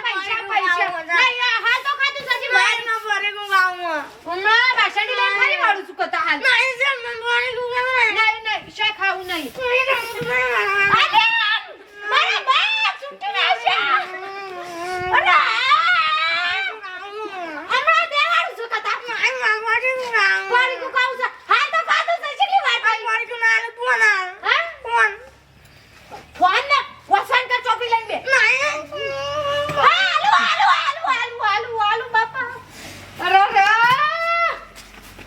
નહીં, આ હાલ તો ખાધું છે હજી વાર. હમણાં વાસણી લઈને ફરી વાળું છું કતા હાલ નહીં નહીં શાય ખાવું નહીં અરે મારા બા છૂટી નાખ્યા અરે હમણાં દેવાનું છું કતા ફરી તું ખાવું છે હાલ તો ખાધું છે કેટલી વાર થઈ? હા ફોન ને વસન કે ચોપડી લઈને બે હાલુ હાલુ હાલુ હાલુ હાલુ હાલુ બાપા અરે રે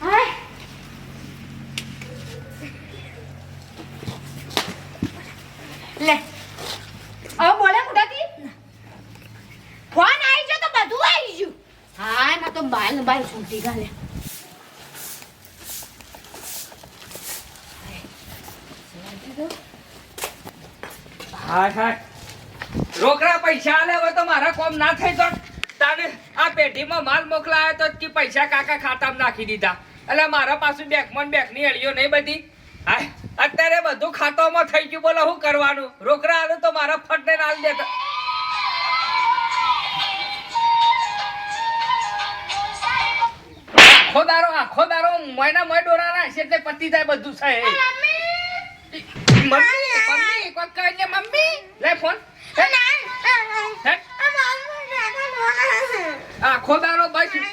હાય લે હવે બોલે મુડાથી ફોન આવી ગયો તો બધું આવી ગયું હા ના બાલ છૂટી ગાલે હાય હાય. રોકડા પૈસા આલે હોય તો મારા કોમ ના થઈ તો. તાને આ પેઢીમાં માલ મોકલાયો તો કે પૈસા કાકા ખાતામાં નાખી દીધા. એટલે મારા પાસે બેંકમાં બેંકની અડીઓ નહીં બધી. હાય, અત્યારે બધું ખાતામાં થઈ ગયું બોલો, શું કરવાનું? રોકડા આલે તો મારા ફટને નાલ દેતા આખો દારો આખો દારો મોયના મોય ડોરાના હશે એટલે પતી જાય બધું છે. મમ્મી મમ્મી કોઈ કહે મમ્મી લે ફોન. આખો દારો બસ પણ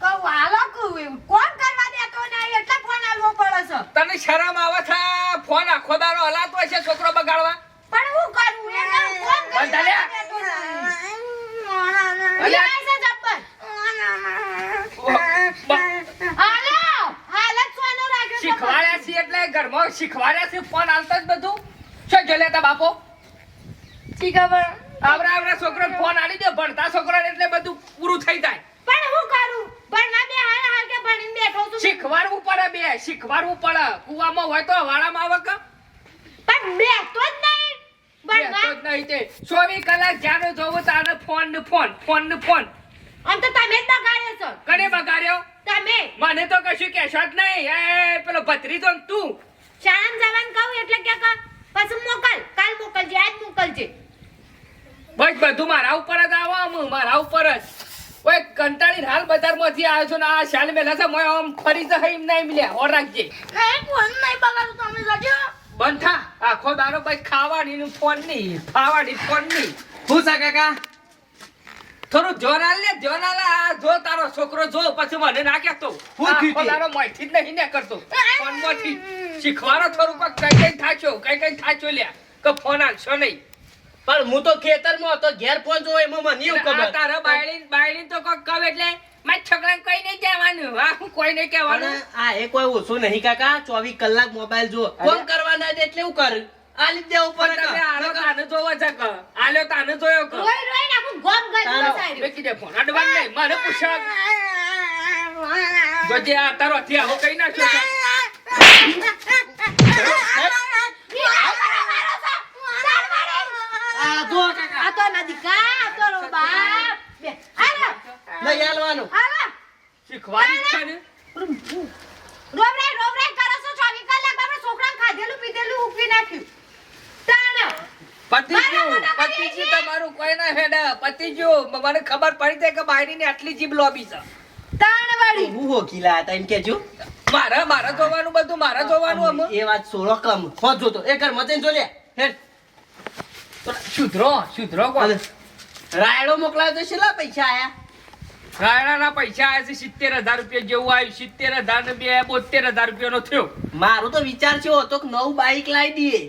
કહું હાલો કહું એવું કોણ કરવા દેતો નહીં એટલે ફોન આલવો પડે છે તને શરમ આવે છે ફોન આખો દારો હલાતો હશે છોકરો બગાડવા પણ હું કરું એને કોણ બંધ કરવા લ્યા. દેતો નહીં અલ્યા. લ્યા છે જબ્બર હાલો હાલ જ સોનો રાખ્યો છે. શીખવાડ્યા છે શીખવાડ્યા છે ફોન આલતો જ બધું? શું જોઈ બાપો? ઠીક ખબર આવરા આવરા છોકરો ફોન આલી દે ભણતા છોકરાને એટલે બધું પૂરું થઈ જાય. પણ હું કરું? ભણવા બે હાલ હાલ કે ભણીને બેઠો છું? શીખવાડવું પડે બે શીખવાડવું પડે. કુવામાં હોય તો વાળામાં આવે કે? પણ બેઠતો જ નહીં. ભણવા જ નહીં તે. ચોવીસ કલાક જ્યાં જોવું તાને ફોન ને ફોન ફોન ને ફોન. આમ તો તમે જ બગાડ્યો છો. કને બગાડ્યો? તમે. મને તો કશું કહેશો જ નહીં. એ પેલો ભત્રીજો તું. શાળામાં જવાનું કહું એટલે કે કા પછી મોકલ કાલ મોકલજે આજ મોકલજે. બસ બધું મારા ઉપર જ આવો આમ મારા ઉપર જ. ઓય કંટાળી હાલ બજારમાંથી આવ્યો છો ને આ શાલ મેલા છે મોય આમ ફરી તો હઈ નહીં મળ્યા ઓર રાખજે. નહીં ફોન નહીં બગાડું તમે જજો. બંધ થા. આખો દારો બસ ખાવાની ને ફોનની ખાવાની ફોનની હું છે કાકા? થોડું જોન આલ લે જોન આલ આ જો તારો છોકરો જો પછી મને ના કહેતો હું થી તારો? જ નહીં ને કરતો. ફોનમાંથી શીખવાડો થોડું કોક કઈ કઈ થાચો કઈ કઈ થાચો લે. કે ફોન આલશો નહીં. પણ હું તો ખેતરમાં હતો ઘેર પહોંચો એમાં મને એવું ખબર. તારા બાયડીન બાયડીન તો કોક કહે એટલે મારા છોકરાને કઈ નહીં કહેવાનું. હા હું કોઈ નહીં કહેવાનું. આ એ કોઈ ઓછું નહીં કાકા ચોવીસ કલાક મોબાઈલ જો ફોન કરવાના એટલે હું કર. લીધે ઉપર પણ તમે આલો તાને જોવો છે ક આલ્યો તાને જોયો ક. રોઈ રોઈ નાખું ગોમ ગઈ. સારી મેકી દે ફોન અડવાન નહીં મને પૂછા જોજે આ તારો થી આવો કઈ નાખ્યો છે. આ જો કાકા. આ તો નદી કા આ તો બાપ. હાલો. નહીં હાલવાનું. હાલો. શીખવાની છે ને? રોબરાઈ રોબરાઈ કરો છો 24 કલાક બાપરા છોકરાને ખાધેલું પીધેલું ઉપી નાખ્યું. તાણ. પતિ મારા ગયું મોટા પતિ ભાઈ ગયું છે. તમારું કોઈ ના હેડ? પતિ ગયું મને ખબર પડી જાય કે બાયડી ની આટલી જીભ લોબી છે. તાણ વાળી હું હોકીલા હતા એમ કેજો મારે મારે જોવાનું બધું મારે જોવાનું અમે એ વાત સોળો કમ. હોત જોતો એ કર મતે જો લે. હેડ. શુદ્રો શુદ્રો કોણ? રાયડો મોકલાયો તો કેટલા પૈસા આયા? રાયડાના પૈસા આવ્યા છે સિત્તેર હજાર રૂપિયા જેવું આવ્યું. સિત્તેર હજાર ને બે બોતેર હજાર રૂપિયાનો થયો. મારો તો વિચાર છે હતો કે નવું બાઈક લાવી દઈએ.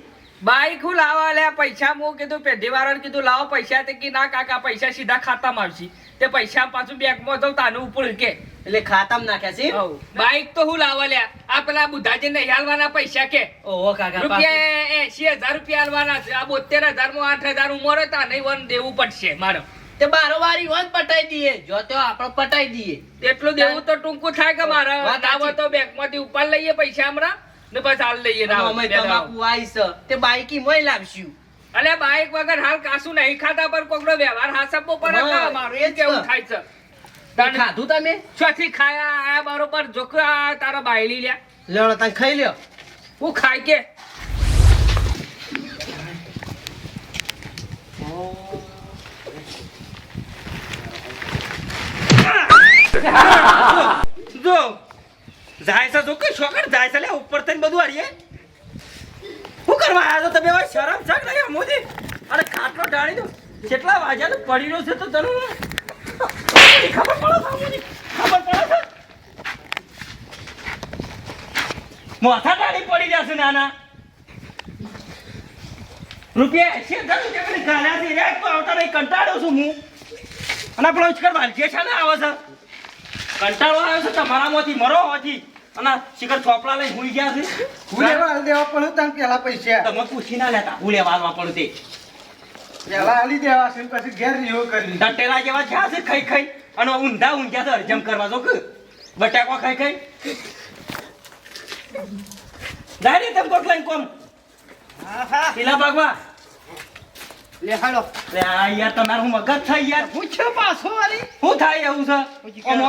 બાઈક હું લાવવા લે પૈસા હું કીધું પેઢી વાળાને કીધું લાવો પૈસા તે કે ના કાકા પૈસા સીધા ખાતામાં આવશે. તે પૈસા પાછું બેંકમાં જવું તાનું ઉપર કે. એટલે ખાતામાં નાખ્યા છે? બાઈક તો હું લાવા લે આ પેલા બુધાજી ને હાલવાના પૈસા કે. ઓહો કાકા રૂપિયા એસી હજાર રૂપિયા હાલવાના છે. આ બોતેર હજારમાં આઠ હજાર ઉમર હતા નહીં વન દેવું પડશે મારે. તે બારોબારી વન પટાઈ દઈએ. જો તો આપણે પટાઈ દઈએ. એટલું દેવું તો ટૂંકું થાય કે મારે. તો બેંકમાંથી ઉપાડ લઈએ પૈસા હમણાં. ને બસ હાલ લઈએ ના અમે તમાકુ આઈસ તે બાઈકી મોય લાવશું. અલે બાઈક વગર હાલ કાસું નહીં ખાતા પર કોકડો વ્યવહાર હાસબો પડે ના મારો એ કેવું થાય છે? તને ખાધું તમે? છથી ખાયા આ બરોબર જોક તારા બાયલી લ્યા. લેણો તને ખાઈ લ્યો. હું ખાઈ કે? જો જાય છે, જો કે શોકર જાય છે, લે, ઉપર થઈને બધું હારીએ. શું કરવા આવ્યા છો તમે? હવે શરમ છે કે નહીં મોદી અરે, ખાટલો ઢાળી દો. કેટલા વાગ્યા તો પડી રહ્યો છે તો તને ખબર પડે મોદી ખબર પડે છે? માથા ટાળી પડી જશે નાના. રૂપિયા એસી હજાર રૂપિયા મને ગાલ્યા છે. યાર તો આવતા નહીં કંટાળ્યો છું હું. અને આપણો ઉચકર વાલકે છે ને આવે છે. કંટાળો આવ્યો છે, તમારામાંથી મરો હોવાથી અને શિખર ચોપડા લઈને હુઈ ગયા છે. હું લેવા દેવા પડ્યું તને પેલા પૈસા? તમે પૂછી ના લેતા. હું લેવા આવવા પડું તે. પેલા હાલી દેવા છે પછી ઘેર રહ્યો કરી ટટેલા જેવા થયા છે ખાઈ ખાઈ. અને ઊંધા ઊંધ્યા તો હરજમ કરવા જો કે. બટાકો ખાઈ ખાઈ. જાય ને તેમ કોટ લઈને કોમ. પેલા ભાગવા લે હાલો. લે આ યાર તમારું મગજ થાય યાર. હું છે પાછો વાલી હું થાય એવું છે? ઓમો.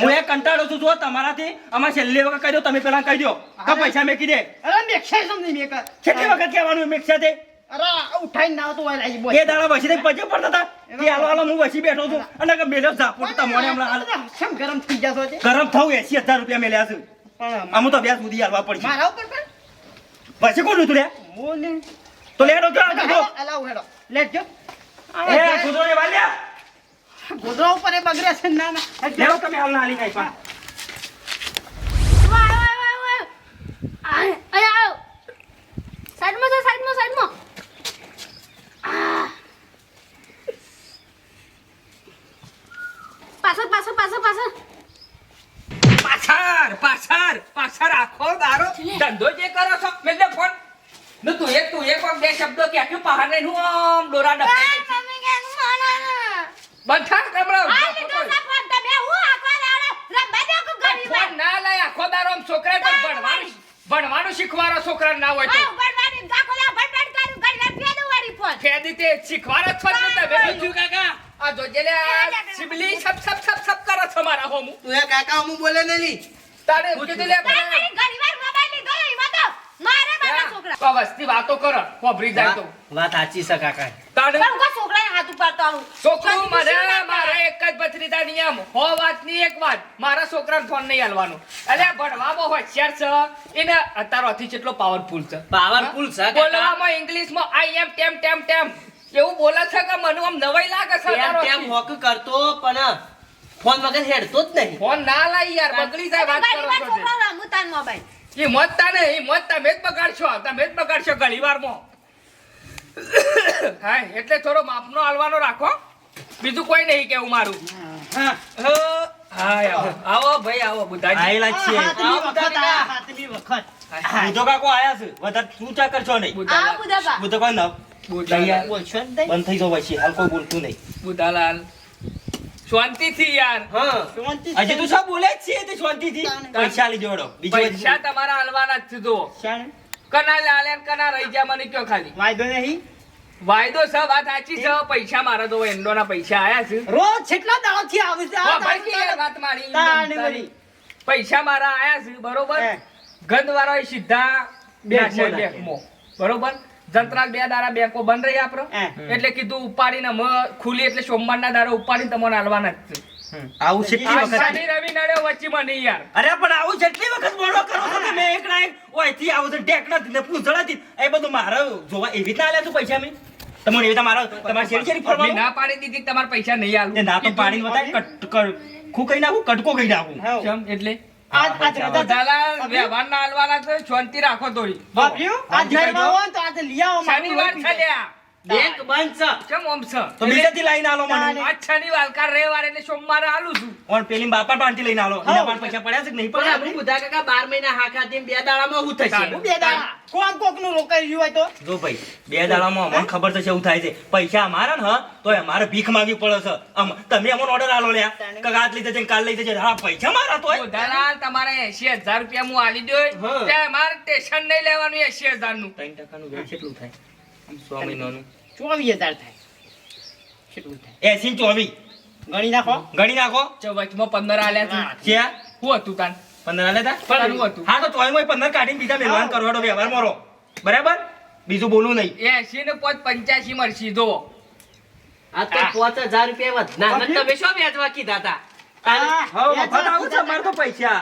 હું એ કંટાળો છું જો તમારાથી. અમાર છેલ્લી વખત કહી દો તમે પેલા કહી દો. કે પૈસા મેકી દે અરે મેક્ષાય સમજી મેક છેલ્લી વખત કહેવાનું મેક્ષા તે અરે ઉઠાઈ ના તો વાળી બોલ. એ દાડા વસી થઈ પજે પડતા હતા કે હાલો હાલો હું વસી બેઠો છું. અને કે મેલ્યો ઝાપો તમને હમણાં હાલ ગરમ થઈ જશો છે ગરમ થવું એસી હજાર રૂપિયા મેલ્યા છે. પણ આમ તો વ્યાજ સુધી હાલવા પડશે. મારા ઉપર પણ? પછી કોણ ઉતરે હું ને તો લેડો જો આ જો અલાવ હેડો લેજો. એ સુધરો વાલ્યા. ગોદરા ઉપર એ બગડ્યા છે ના ના. લેવો તમે હાલ ના હાલી પણ. સાઈડમાં સાઈડમાં, સાઈડમાં. પાછળ, પાછળ, પાછળ, પાછળ. પાછળ પાછળ પાછળ આખો દારો ધંધો જે કરો છો મેં ફોન ને તું એક તું એક બે શબ્દો કે આખી પહાડ નહીં હું આમ ડોરા ડફાઈ મમ્મી કે હું માના. બંધ થા કમળો આ લીધો છે ફોન તમે. હું આખો દાડો રમવા દો કે ગરીબ ફોન ના લઈ આખો દારો આમ છોકરા તો ભણવાનું ભણવાનું શીખવાડો છોકરા ના હોય હા, તો ઉભરવાની આખો દાડો ભણભણ કરું, ઘડીવાર ફેદું વાળી ફોન. ફેદી તે શીખવાડો છો ને તમે બધું કાકા આ જોજે લે આ સિબલી સબ સપ સપ સપ કરો છો મારા હોમું. તું એ કાકા હું બોલે નહીં તારે કીધું લે તાર ઘડી ઘડીવાર મોબાઈલ લીધો, એમાં તો મારે મારા છોકરા. તો વસ્તી વાતો કર. ખોબરી જાય તો. વાત સાચી છે કાકા તારે છોકરાને હાથ ઉપાડતો આવું. છોકરું છોકરી મને મારા એક જ ભત્રીજા નિયમ હો વાતની એક વાત. મારા છોકરાને ફોન નહીં હાલવાનો. એટલે ભણવામાં હોશિયાર છે. એને અત્યારથી કેટલો પાવરફુલ છે. પાવરફુલ છે બોલવામાં બોલવામાં ઇંગ્લિશમાં આઈ એમ ટેમ ટેમ ટેમ. એવું બોલે છે કે મને આમ નવાઈ લાગે છે તેમ તેમ હોક કરતો પણ ફોન વગર હેડતો જ નહીં. ફોન ના લાઈ યાર બગડી જાય વાત કરો છો મોબાઈલ. એ મોતતા ને એ મોતતા તમે બગાડશો આવતા જ બગાડશો ઘણી વારમાં હા એટલે થોડો માપનો હાલવાનો રાખો. બીજું કોઈ નહીં કેવું મારું. હા. હા આવો. આવો ભાઈ આવો બુધાજી આયેલા છે આવો વખત બધા વખત. બુધો કાકો આયા છે. વધારે તું ચા કરશો નહીં? બુધા બુધા બુધો કોઈ ન બુધા બોલશો નહીં. બંધ થઈ જાવ પછી. હાલ કોઈ બોલતું નહીં. બુધાલાલ શાંતિથી યાર. હા. હજી તું સબ બોલે જ છે તે શાંતિથી? પૈસા લઈ જોડો બીજું પૈસા તમારા હાલવાના જ છે કના લાલે કના રહી જા મને કયો ખાલી? વાયદો નહીં? વાયદો છે વાત સાચી છે પૈસા મારા તો એન્ડોના પૈસા આયા છે. રોજ કેટલા દાડોથી આવે છે? દાડો વાત મારી પૈસા મારા આયા છે બરોબર. ગંધ વાળો સીધા બે બરોબર? જંત્રાલ બે દારા બેંકો બંધ રહી આપણો એટલે કીધું ઉપાડીને મ ખુલી એટલે સોમવારના દારા ઉપાડીને તમને હાલવાના જ છે. આવું કેટલી વખત? શનિ રવિ નડ્યો વચ્ચેમાં નહીં યાર. અરે પણ આવું જેટલી વખત મોડો કરો છો તમે એક ના એક ઓયથી આવું છે ટેકનાથી ને પૂંછડાથી એ બધું મારે જોવા એવી રીતના આલ્યા તું પૈસા મેં? તમને એવી તમારે શેરી શેરી મેં ના પાડી દીધી તમારા પૈસા નહીં તે ના તો પાડી બતાય કટ કઈ નાખું કટકો કઈ નાખું. એટલે? આજ આજ રજા બધાલા વ્યવહારના હાલવાના છે શાંતિ રાખો થોડી. ઘરમાં હોય તો આજે લઈ આવો શનિવાર છે લ્યા. બેંક બંધ છે. કેમ ઓમ છે? તો બીજાથી લઈને આલો મને. આજ શનિવાર કા રવિવાર એટલે સોમવારે આલું છું. પણ પેલી બાપા પાનથી લઈને આલો. એના પાંચ પૈસા પડ્યા છે કે નહીં પડ્યા હું બુધા કાકા 12 મહિના હા ખાધી બે દાડામાં હું થશે. હું બે દાડા. કોણ કોકનું રોકાઈ રહ્યું હોય તો? જો ભાઈ બે દાડામાં મને ખબર છે શું થાય છે. પૈસા અમારા ને હ તો અમારે ભીખ માંગી પડે છે. આમ તમે અમને ઓર્ડર આલો લ્યા. કે આજ લઈ જજે ને કાલ લઈ જજે હા પૈસા મારા તો દલાલ તમારે 80000 રૂપિયા હું આલી દો. ત્યાં મારે સ્ટેશન નહીં લેવાનું એસી હજારનું ત્રણ ટકાનું વ્યાજ કેટલું થાય. સો મહિનાનું ચોવીસ હજાર થાય. કેટલું થાય? એસી ચોવીસ. ગણી નાખો. ગણી નાખો. વચમાં પંદર આલ્યા છે શું હતું તાન. પંદર આલે તા? પણ હતું? હા તો ચોવીસમાં પંદર કાઢીને બીજા વ્યવહાર કરવાનો વ્યવહાર મારો. બરાબર? બીજું બોલું નહીં. એસી ને પોચ પંચ્યાસી માં જો આ તો પાંચ હજાર રૂપિયા વધના. તમે શું વ્યાજવા કીધા હતા આ, મફત આવું છે મારે તો પૈસા.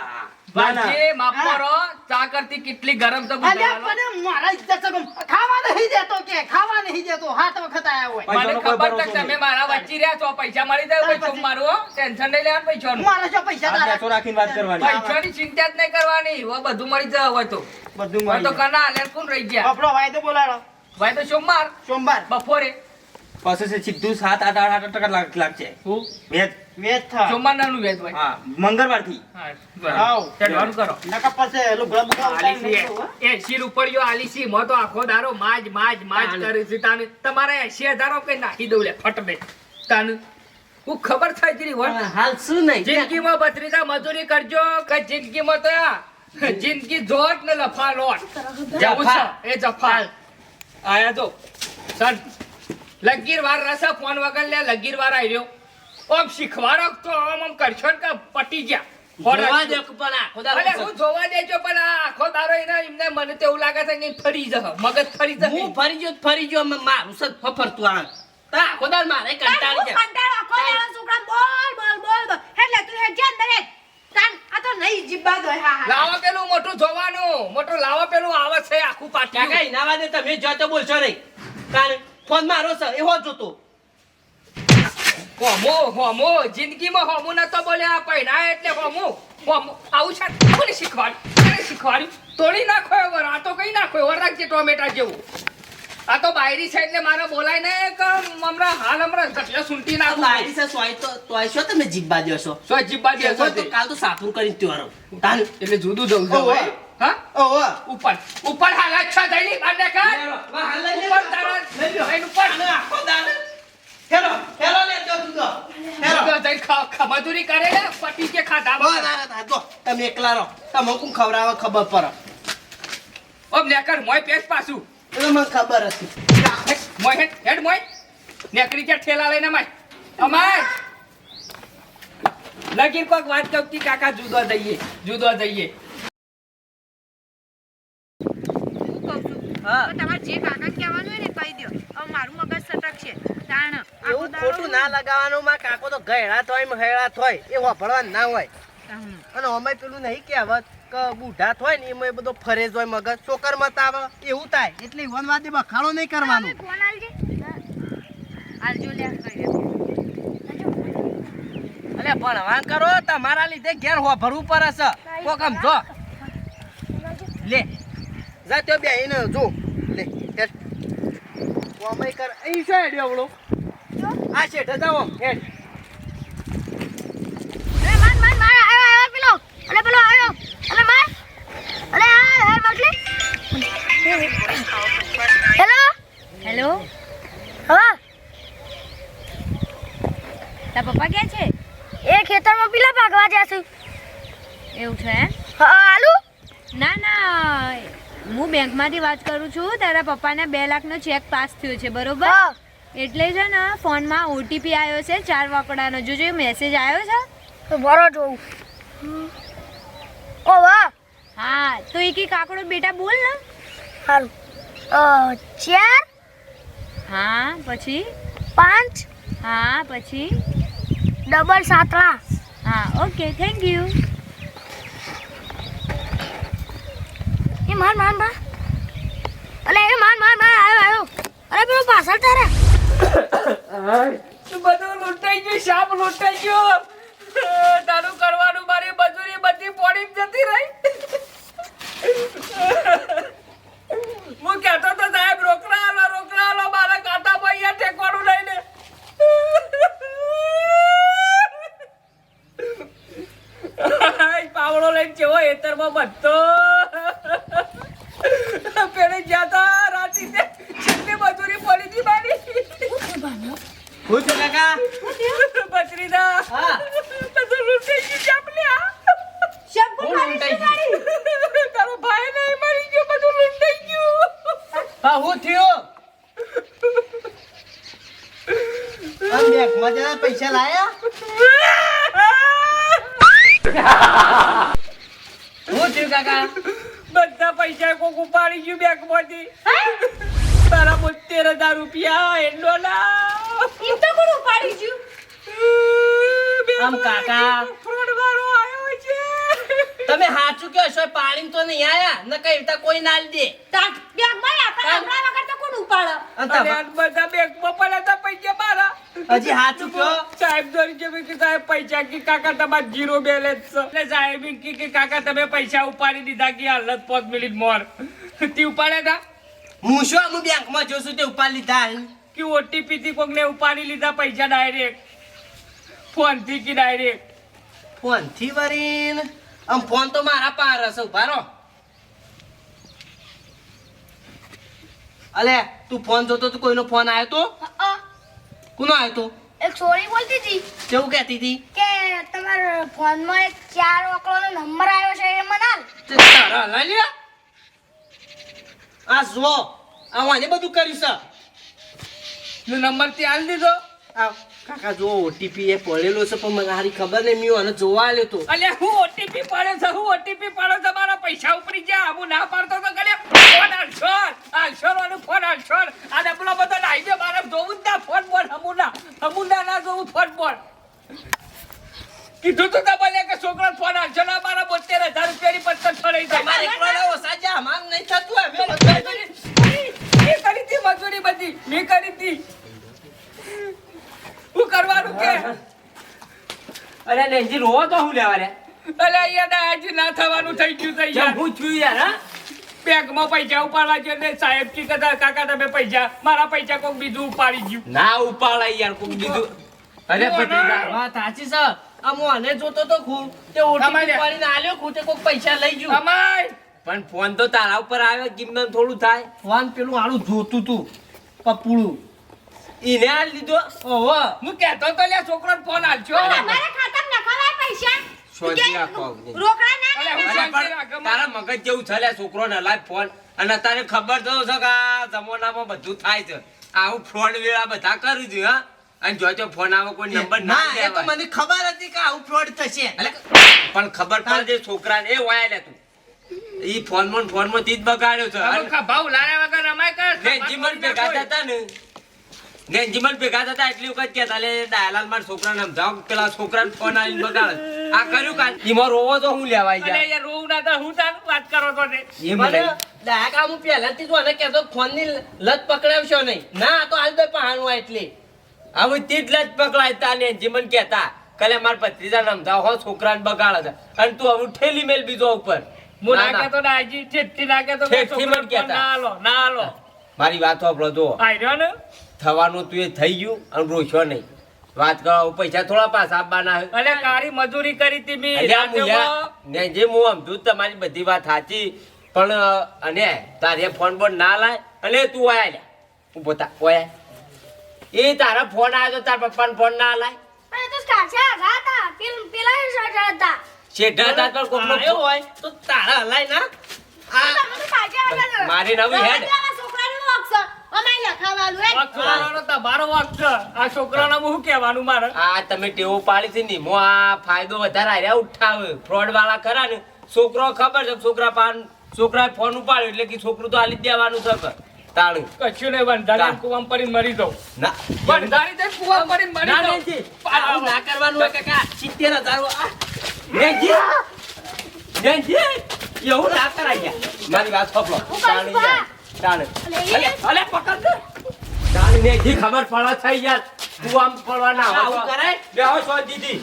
ના, ના. વાંચી, માફ કરો. ચા કરતી કેટલી ગરમ તો અલ્યા બુધાવાનો. પણ મારા ઇજ્જત છે ખાવા નહીં દેતો કે ખાવા નહીં દેતો હાથ વખત આયા હોય. મને ખબર ભરોસો તમે મારા વચ્ચે રહ્યા છો પૈસા મળી જાય કોઈ ચોક મારું ટેન્શન નહીં લેવાનું પૈસાનું. મારા શું પૈસા તારા? રાખીને વાત કરવાની. પૈસાની ચિંતા જ નહીં કરવાની હવે બધું મળી જાય હોય તો. બધું તો કના હાલે કોણ રહી ગયા? આપણો વાયદો બોલાડો ભાઈ તો સોમવાર. સોમવાર. બપોરે. પછી સીધું સાત આઠ આઠ આઠ ટકા લાગ લાગશે. હું? થા હા. કરો. નકા આલીસી આલીસી મો તો આખો દારો માજ માજ માજ. કરે છે તમારે એંશી હજારો કઈ નાખી દઉં લે ફટ દે તાન હું ખબર થાય હાલ શું નહીં? જિંદગીમાં બત્રીસા મજૂરી કરજો કે જિંદગીમાં તો જિંદગી જોટ ને લફા લોટ. એ જફા. આયા તો સર લગીર વાર રસા ફોન વગર લે લગીર વાર આવ્યો ઓમ શીખવાડો તો આમ આમ કરશો ને કે પટી ગયા. જોવા દે પણ આખો દાડો હું જોવા દેજો પણ આ આખો દારો એને એમને મને તો એવું લાગે છે કે ફરી જ મગજ ફરી જ હું ફરી ગયો ફરી ગયો અમે મારું સદ ફફરતું આ તા આખો મારે કંટાળી હું જાય. કંટાળો આખો દારો છોકરા બોલ બોલ બોલ. એટલે તું હેડ જા અંદર તાન આ તો નહીં જીબ્બા દો હા, હા. લાવો પેલું મોટું જોવાનું. મોટું લાવો પેલું આવે છે આખું કાકા પાટિયું એના વાદે તમે જો તો બોલશો નહીં. કારણ ફોન મારો છે એ હો જોતો હોમો હોમો જિંદગીમાં હોમો નતો બોલ્યા પૈણા એટલે હોમો હોમો. આવું છે? કોને શીખવાડ્યું? કોને શીખવાડ્યું? તોડી નાખો વર. આ તો કઈ નાખો એવર રાખજે ટોમેટા જેવું. આ તો બાયરી છે એટલે મારે બોલાય ને કે હમણાં હાલ હમણાં ગટલે સુંટી આ બાયરી છે સોય તો તોય છો તમે જીબ્બા દેશો સો જીબ્બા દે તો તો. કાલ તો સાપુર કરીને ત્યોરો તાલ એટલે જુદું જવું જો. હા? ઓહો. ઉપર. ઉપર હાલત છે જઈની બાર ને કર ઉપર તારા. ઉપર. આખો દાડો. હેલો હેલો લે જો તું તો હેલો. તો જઈને ખ- મજૂરી કરે ને પટી કે ખાધા બસ વગર. આ જો તમે એકલા રહો. તમે કોણ ખવડાવે ખબર પડે. ઓમ નેકર મોય પેસ પાછું. એટલે મને ખબર હતી. મોય હેડ હેડ મોય. નેકરી કે ઠેલા લઈને માય. અમાય. લગીર કોક વાત કરતી કાકા જુદો જઈએ જુદો જઈએ હા તો તમારે જે કાકા કહેવાનું હોય ને કહી દ્યો. હવે મારું મગજ સટક છે. તાણ. એવું ખોટું ના લગાવવાનું માં કાકો તો ગયડા થોય મહેડા થોય એ વાપરવાનું ના હોય. અને અમે પેલું નહીં કહેવત કે બુઢા થોય ને એમાં બધો ફરેજ હોય મગજ. ચોકર મત આવે એવું થાય. એટલે વન વાદે બખાડો નહીં કરવાનું. આલજો. લે, અલે ભણવા કરો તમારા લીધે ઘેર હોભરવું પડે છે. કોકમ જો. લે. જા બે એને જો. લે હેડ. ઓમય કર. અહીં છે હેડ્યો આવડો? આ છે જાઓ હેડ. અરે માર, માર, માર, આયો, આયો પેલો. અલે પેલો આવ્યો. અલે માર. અલે આ, આ મોકલી. હેલો? હેલો? હા. તારા પપ્પા ક્યાં છે? એ ખેતરમાં પીલા ભાગવા જાય છે. એવું છે હા આલુ ના ના. હું બેંકમાંથી વાત કરું છું તારા પપ્પાના બે લાખનો ચેક પાસ થયો છે બરોબર? એટલે છે ને ફોનમાં ઓટીપી આવ્યો છે ચાર વાકડાનો જોજો મેસેજ આવ્યો છે? બરો જોઉં. ઓ વાહ. હા તો એક એક આંકડો બેટા બોલ ને. સારું ચાર હા પછી? પાંચ હા પછી? ડબલ સાતળા. હા ઓકે થેન્ક યુ. માર માર માર. અલે, એ માર માર માર આવ્યો આવ્યો અરે, પેલો પાછળ તારે. બધું લૂંટાઈ ગયું સાપ લૂંટાઈ ગયો. તારું કરવાનું મારી મજૂરી બધી પોડી જતી રહી. હું કહેતો તો સાહેબ, રોકડા આલો રોકડા આલો, મારા ખાતામાં અહીંયા ઠેકવાનું લઈને પાવડો લઈને કેવો એતરમાં બધો પેલે જ્યાં તા રાતી તે છેલ્લી મજૂરી પડી હતી મારી. હું છે કાકા? બકરીદા હા. બધું લૂંટાઈ ગયું ચાપલ્યા હું. લૂંટાઈ ગયું? તારો ભાઈ નહીં મરી ગયો બધું લૂંટાઈ ગયું. હા હું થયો? આ જરા પૈસા લાયા? હું થયું કાકા? બધા પૈસા કોક ઉપાડી ગયું બેંકમાંથી. તારા બોતેર હજાર રૂપિયા એન્ડોના એમ તો કોણ ઉપાડી ગયું? આમ કાકા. ફ્રોડ વાળો તમે હાચું કયો છો પાણી તો નહીં આયા ન કઈ રીતે કોઈ ના દે. બેગ બેગમાં આપણા આપણા વગર તો કોણ ઉપાડે? અને તમે આ બધા બેગ પડ્યા હતા પૈસા મારા. હજી હાચું કયો સાહેબ જોડે કે મેં સાહેબ પૈસા કી કાકા તમાર જીરો બેલેન્સ છે. એટલે સાહેબ કી કે કે કાકા તમે પૈસા ઉપાડી દીધા કે હાલત પોત મિનિટ મોર. તી ઉપાડ્યા તા? હું શું આમ બેંકમાં જોશું તે ઉપાડ લીધા કે ઓટીપી થી કોકને ઉપાડી લીધા પૈસા ડાયરેક્ટ? ફોનથી કે ડાયરેક્ટ? ફોનથી વરીને? આમ ફોન તો મારા પાર હશે ઊભા રહો. અલે તું ફોન જોતો તો કોઈનો ફોન આવ્યો તો? કોનો આવ્યો તો? એક સોરી બોલતી હતી. કેવું કહેતી હતી? કે તમારા ફોનમાં એક ચાર અંકલોનો નંબર આવ્યો છે એ મને હાલ તારા હલાઈ આ જો આ વાને બધું કર્યું છે. નંબર ત્યાં દીધો આ કાકા જો ઓટીપી એ પડેલો છે, પણ મને હારી ખબર નહીં મ્યુ અને જોવા આવ્યો તો. અલ્યા, હું ઓટીપી પડે છે, હું ઓટીપી પડે છે, મારા પૈસા ઉપરી ગયા. હું ના પાડતો તો ગલે ફોન આલશોર આલશોર વાળું ફોન આલશોર અને ડબલો બધો નાઈ મારે જોવું ના ફોન બોલ, હમુના. હમુના ના જોવું ફોન બોલ. કીધું તું તમને કે છોકરા ફોન આલશો ના મારા બોતેર હજાર રૂપિયાની પત્તર છોડાઈ તમારે જાય એકલો ઓછા છે અમાર નહીં થતું અમે બધા મજૂરી મેં કરી હતી મજૂરી બધી મેં કરી હતી શું કરવાનું કે અરે નેજી રોવો તો હું લેવા રે અલે અહીંયા દાયાજી ના થવાનું થઈ ગયું થઈ યાર. હું છું યાર હા? બેંકમાં પૈસા ઉપાડવા છે ને સાહેબ કી કદા કાકા તમે પૈસા મારા પૈસા કોક બીજું ઉપાડી ગયું ના ઉપાડાય યાર કોક બીજું. અરે ભત્રીજા વાત સાચી છે. આ હું આને જોતો તો ખું. તે ઓટીપી ઉપાડીને આલ્યો ખું તે કોક પૈસા લઈ ગયું. અમાય પણ ફોન તો તારા ઉપર આવ્યો કિંમત થોડું થાય. ફોન પેલું આનું જોતું તું પપુડું. ઈને આ લીધો ઓહો. હું કહેતો તો લ્યા છોકરોને ફોન આલજો અમારા ખાતામાં નખાવાય પૈસા. કે રાખો. રોકડા ના તારા મગજ જેવું છે લે છોકરો ને લાય ફોન અને તારે ખબર તો છે કે આ જમાનામાં બધું થાય છે. આવું ફ્રોડ વેળા બધા કરું છું હા? અને જો જો ફોન આવે કોઈ નંબર ના ના એ તો મને ખબર હતી કે આવું ફ્રોડ થશે. પણ ખબર પડે છોકરાને એ વાયા લે તું. ઈ ફોનમાં ફોનમાં જ બગાડ્યો છે. ભાવ લાયા વગર અમાય કર. નેન્જીમન ભેગા થતા ને. નેન્જીમન ભેગા થતા એટલી વખત કહેતા લે ડાયલાલ મારા છોકરાને સમજાવ પેલા છોકરાને ફોન આવીને બગાડ. આ કર્યું કાન એમાં રોવો તો હું લેવાય જાય યાર રોવું ના તો હું તારું વાત કરો તો ને? એ મને ડાયક આમ પહેલાથી જ મને કહેતો ફોનની લત પકડાવશો નહીં. ના તો હાલ દે પહાણું આ એટલે. હવે તે જ લત પકડાય તા નેન્જીમન કહેતા કલે મારા પત્રીજા સમજાવ હો છોકરાને બગાડે છે. અને તું હવે ઠેલી મેલ બીજો ઉપર. હું ના, તો ના. કહેતો ડાયજી ઠેઠથી ના કહેતો કે ના આલો ના આલો. મારી વાત સાંભળો જો રહ્યો ને? થવાનું તું એ થઈ ગયું અને રોશો નહીં. વાત કરો પૈસા થોડા પાછા આપવાના છે. અલે કાળી મજૂરી કરી હતી મી. ને જે હું સમજુ તમારી બધી વાત સાચી પણ અને તારે ફોન બોન ના લાય અને તું આયા લે હું થા ઓયા. એ તારા ફોન આવ્યો તો તારા પપ્પાનો ફોન ના લાય? પણ તો છે હતા પેલા સ્ટાર્ટ હતા. શેઠા હતા પણ કોકનો હોય તો તારા હલાય ના. તો. મારી નવી હેડ. છોકરો ખબર છે છોકરા પાન છોકરાએ ફોન ઉપાડ્યો એટલે કે છોકરું તો આલી દેવાનું છે તાળું. કશું નહીં બંધારી તા. કુવામાં પડીને મરી જાઉં. ના. બંધારી દે કુવામાં પડીને મરી ના આવું ના કરવાનું કાકા. સિત્તેર હજાર એવું ના કરાય યાર. મારી વાત હું કહીશ યાર. તાળી. અલે, પકડ દે. તાળી નેજી ખબર પડે છે યાર તું આમ પડવા ના હોય આવું. કરાય? બેહો છો દીદી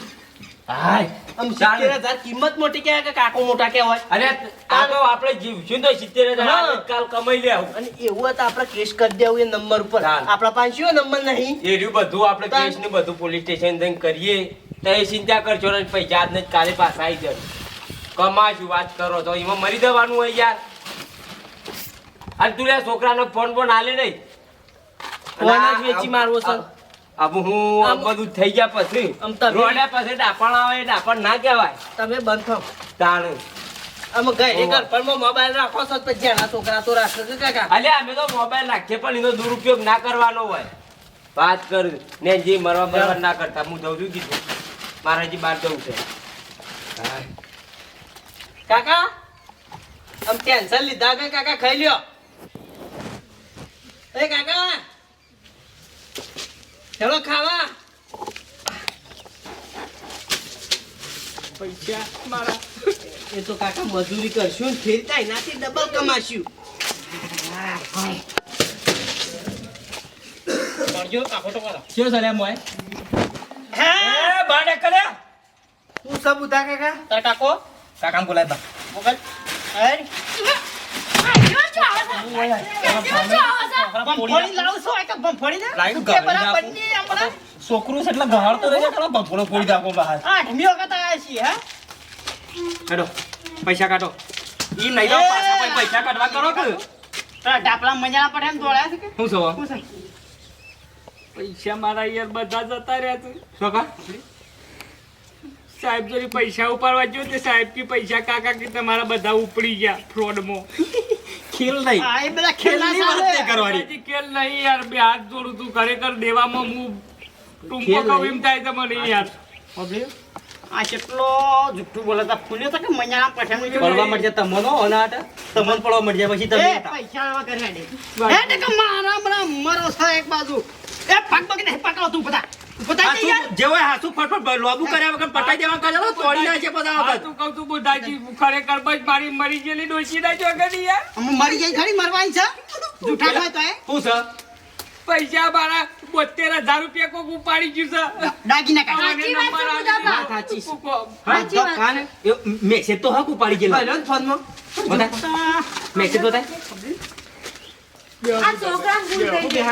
હાય આમ સિત્તેર હજાર કિંમત મોટી કે કાકો મોટા કહેવાય અરે કાકો આપણે જીવશું તો સિત્તેર હજાર કાલ કમાઈ લે અને એવું હોય તો આપણે કેસ કરી દેવું એ નંબર ઉપર ચાલ. આપણા પાસે શું નંબર નહીં એ રહ્યું બધું આપણે કેસ ને બધું પોલીસ સ્ટેશન જઈને કરીએ તો એ ચિંતા કરજો ને પૈસા આજ ને જ કાલે પાછા આવી જાય કમાશું વાત કરો તો એમાં મરી દેવાનું હોય યાર. અને તું લે છોકરાનો ફોન ફોન હાલે નહીં. ફોન જ વેચી મારવો સર આબુ હું આમ- બધું થઈ ગયા પછી. આમ રોડ્યા પછી ડાપણ આવે ડાપણ ના કહેવાય. તમે બંધ થાવ. તાણ. આમ ઘરે પર મોબાઈલ રાખો છો તો પછી જેના છોકરા તો રાખે છે કાકા? અલે અમે તો મોબાઈલ રાખીએ પણ એનો દુરુપયોગ ના કરવાનો હોય. વાત કર. ને જે મરવા બરવા ના કરતા. હું જઉં છું કીધું. મારાજી હજી બહાર જવું છે. કાકા આમ ટેન્શન લીધા કે કાકા ખાઈ લ્યો. એ કાકા ચલો ખાવા. પૈસા મારા. એ તો કાકા મજૂરી કરશું ને ફેરતા એનાથી ડબલ કમાશું. કરજો કાકો તો કરો શું સર એમ હોય એ બાને કરે હું સબ ઉતા કાકા? તાર કાકો? કાકા બોલાય બા મોકલ હેડ ભંફોડી લાવશો આ કે ભંફોડી ને લાવ્યું કે ઘરે બરાબર નાખું. ની હમણાં છોકરું છે એટલે ગહાડતો રહેશે એટલે બફોડો ફોડી નાખો બહાર આઠમી વખત આયા છીએ હા હેડો પૈસા કાઢો ઈ નહીં પૈસા કાઢવા કરો કે ડાપલા મજાના પડે એમ દોડ્યા છે શું છો પૈસા મારા યાર બધા જતા રહ્યા છે શું કા સાહેબ જોડે પૈસા ઉપાડવા જો તે સાહેબ કે પૈસા કાકા કે તમારા બધા ઉપડી ગયા ફ્રોડમાં ખેલ નહીં. આ એ બધા ખેલની વાત નહીં કરવાની. હજી નહીં યાર બે હાથ જોડું તું ખરેખર દેવામાં હું ટૂંકો કહું એમ થાય તો મને યાર આ કેટલો જુઠ્ઠું બોલે તા ફૂલ્યો તો કે મજાના પઠાણ પડવા મળશે તમનો અનાટ તમને પડવા મળશે પછી તમે એ પૈસા વગર હેડે. હેડે કે મારા મરો એક બાજુ. એ પગ પગ નહીં પકડો તું બધા. બધા હાથું યાર જે હોય હાથું ફટફટ લોબુ કર્યા વગર પટાઈ દેવા કરે તોડી નાખે બધા વખત. તું કહું તું બુધાજી ખરેખર બસ મારી મરી ગયેલી ડોશી ના જો કરી યાર. મરી જાય ખરી મરવાની છે? જૂઠા હોય તો એ શું છે? પૈસા મારા બોતેર હજાર રૂપિયા કોક ઉપાડી ગયું છે. દાગીના કાઢ. મેસેજ તો હક ઉપાડી ગયેલો. ફોનમાં. મેસેજ બતા આ છોકરા ભૂલ થઈ ગઈ.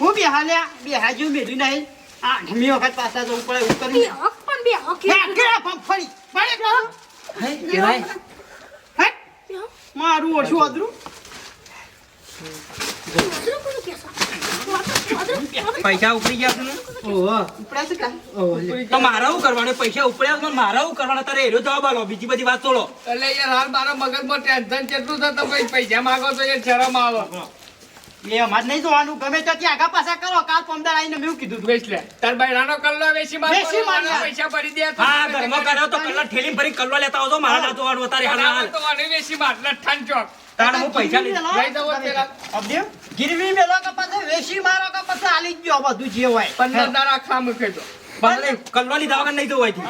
હું બે હાલ્યા બે હાજુ મેધું નહીં આઠમી વખત પાછા જવું પડે ઉપર બે હક પણ બે હક હે ફરી. પડે? હે હે? મારું ઓછું અદરું પૈસા ઉપડી ગયા? તો મારા શું કરવાનું? પૈસા ઉપડ્યા છે, મારા શું કરવાના? તારે એરો જવાબ આલો બીજી બધી વાત છોડો. એટલે યાર હાલ મારા મગજમાં ટેન્શન કેટલું છે? તો પછી પૈસા માગો તો એ શરમ આવે. એ અમારે નહીં જોવાનું. ગમે તો ત્યાં આગા પાછા કરો. કાલ પમદાર આવીને મેં કીધું તું. વેચ તાર બૈરાનો કલ્લો વેચી માર વેચી માર પૈસા ભરી દે. હા ઘરમાં કર્યો તો કલ્લા ઠેલી ભરી કલ્લો લેતા આવજો. મારા ના જોવાનું તારે હાલ હાલ. તો આને વેચી માર. લઠ્ઠાણ ચોક. તારે હું પૈસા લઈ લઈ પેલા. અબદેવ, ગીરવી મેલો કે પછી? વેસી મારો કે પછી? આલી જ ગયો બધું જે હોય. પંદર દાડા ખા મૂકે તો. કલ્લો લીધા વગર નહીં જવું અહીંથી.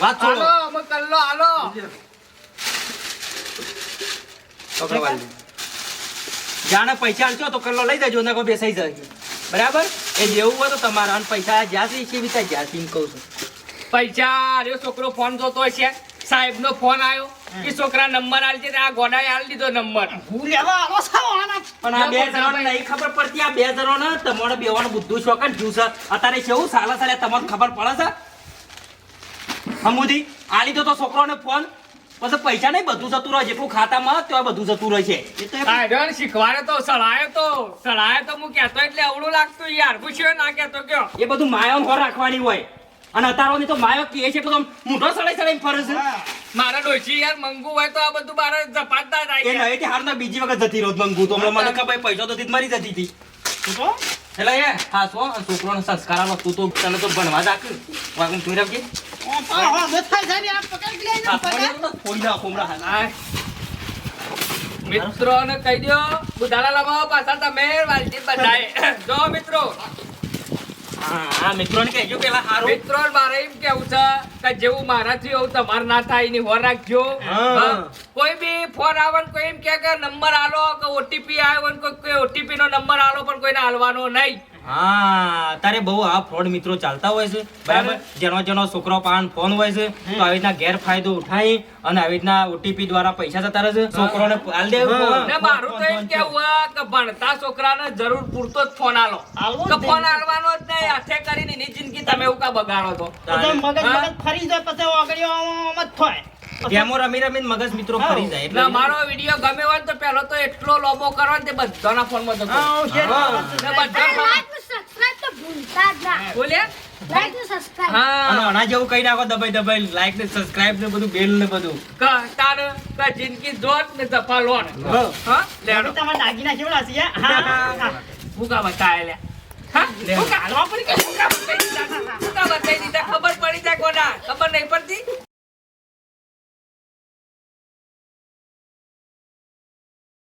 વાત છોડો. અમે કલ્લો પકડો વાલી. જાણે પૈસા આલશો તો કલ્લો લઈ જજો નકો બેસાઈ જાય બરાબર? એ જેવું હોય તો તમારા અને પૈસા જ્યાંથી છે બી જ્યાંથી કહું છું. પૈસા અરે છોકરો ફોન જોતો છે. સાહેબ નો ફોન આવ્યો એ છોકરા નંબર આલ છે આ ગોડાએ આલ દીધો નંબર. હું લેવા આવો છો પણ આ બે જણ નહીં ખબર પડતી આ બે જણોને તમારે બેવાનું બુદ્ધું થયું છે. અત્યારે કેવું સાલા સાલે તમને ખબર પડે છે? હમુદી આ લીધો તો છોકરોને ફોન પછી પૈસા નહીં બધું જતું રહે. જેટલું ખાતામાં તો બધું જતું રહે છે. એ તો આ રહ્યો શીખવાડે તો સળાયો તો સળાયો તો હું કહેતો એટલે અવળું લાગતું યાર. પૂછ્યો ના કહેતો કયો? એ બધું માયો હોર રાખવાની હોય. અને અત્યારોની તો માયો કે છે તો આમ સળાઈ સળાઈ ફરે છે. મારા ડોશી યાર મંગુ હોય તો આ બધું મારે એ થાય યાર. નહીં હાર બીજી વખત જતી રોજ મંગુ. તો હમણાં મને ખબર પૈસા તો મરી જતી હતી. એટલે એ હા સો છોકરોને સંસ્કાર તું તો તને તો ભણવા જાક વાગું તું રાખજે ઓ, હો, ન કહી દો બુધાડા લગાવો પાછા તમે વાલજી બધાય જો મિત્રો. હા હા મિત્રોને કહેજો પેલા હારું. મિત્રો મારે એમ કેવું છે કે જેવું મારાથી એવું તમારે ના થાય એની હોર રાખજો. કોઈ બી ફોન આવે ને કોઈ એમ કે નંબર આલો કે ઓટીપી આવ્યો ને કોઈ ઓટીપી નો નંબર આલો પણ કોઈને આલવાનો નહીં. હા તારે બહુ આ ફ્રોડ મિત્રો ચાલતા હોય છે. બરાબર? જેનો જેનો છોકરો પાન ફોન હોય છે તો આવી રીતના ગેરફાયદો ઉઠાઈ અને આવી રીતના ઓટીપી દ્વારા પૈસા જતા રહે છે. છોકરોને હાલ દે મારું તો એમ કેવું કે ભણતા છોકરાને જરૂર પૂરતો જ ફોન આલો. તો ફોન આલવાનો જ નહીં હાથે કરીને એની જિંદગી તમે એવું કા બગાડો તો ફરી જાય પછી ઓગળ્યો આમ જ થાય. ગેમો રમી રમીને મગજ મિત્રો ફરી જાય એટલે મારો વિડિયો ગમે હોય તો પહેલો તો એટલો લોબો કરો ને તે બધાના ફોનમાં જતો હા, શેર હા. ને બધા લાઈક ને સબસ્ક્રાઇબ તો ભૂલતા જ ના. બોલ્યા લાઈક ને સબસ્ક્રાઇબ અને હા આના જેવું કઈ નાખો દબાઈ દબાઈ લાઈક ને સબસ્ક્રાઇબ ને બધું બેલ ને બધું. ક તાર ક જિંદગી જોત ને દફા લોટ હા. હા લેડો તમાર દાગીના કેવડા છે હા, હા, હા. ભૂકા બતાય લે હા ભૂકા લો પડી કે ભૂકા બતાઈ દીધા? ભૂકા બતાઈ દીધા? ખબર પડી જાય કોના? ખબર નહીં પડતી?